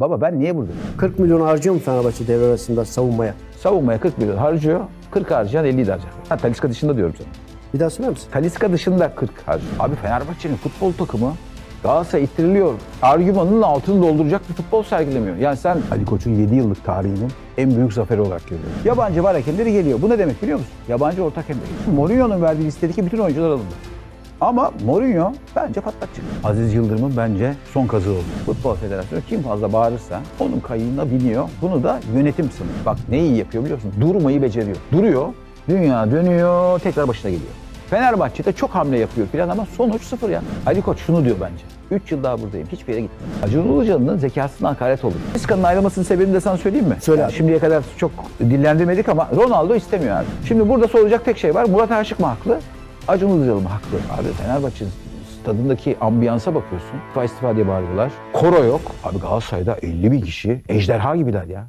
Baba ben niye buradayım? 40 milyon harcıyor mu Fenerbahçe devre arasında savunmaya? Savunmaya 40 milyon harcıyor. 40 harcayan 50 de harcar. Ha, Taliska dışında diyorum sana. Bir daha söyler misin? Taliska dışında 40 harcıyor. Abi Fenerbahçe'nin futbol takımı Galatasaray ittiriliyor. Argümanın altını dolduracak bir futbol sergilemiyor. Yani sen Ali Koç'un 7 yıllık tarihinin en büyük zaferi olarak görüyorsun. Yabancı var hakemleri geliyor. Bu ne demek biliyor musun? Yabancı ortak hakemleri. Mourinho'nun verdiği listedeki bütün oyuncular alındı. Ama Mourinho bence patlakçı. Aziz Yıldırım'ın bence son kazığı oldu. Futbol Federasyonu kim fazla bağırırsa onun kayığına biniyor. Bunu da yönetim sınır. Bak ne iyi yapıyor biliyor musun? Durmayı beceriyor. Duruyor, dünya dönüyor, tekrar başına geliyor. Fenerbahçe'de çok hamle yapıyor falan ama sonuç sıfır ya. Ali Koç şunu diyor bence. 3 yıl daha buradayım. Hiçbir yere gitmedim. Acun Ilıcalı'nın zekasına hakaret olur. Taliska'nın ayrılmasının sebebini de sana söyleyeyim mi? Söyle Yani. Şimdiye kadar çok dillendirmedik ama Ronaldo istemiyor abi. Şimdi burada soracak tek şey var. Murat Aşık mı haklı? Acun Ilıcalı mı haklı? Abi Fenerbahçe stadındaki ambiyansa bakıyorsun. İstifa istifa diye bağırıyorlar. Koro yok. Abi Galatasaray'da 50 bin kişi ejderha gibiler ya.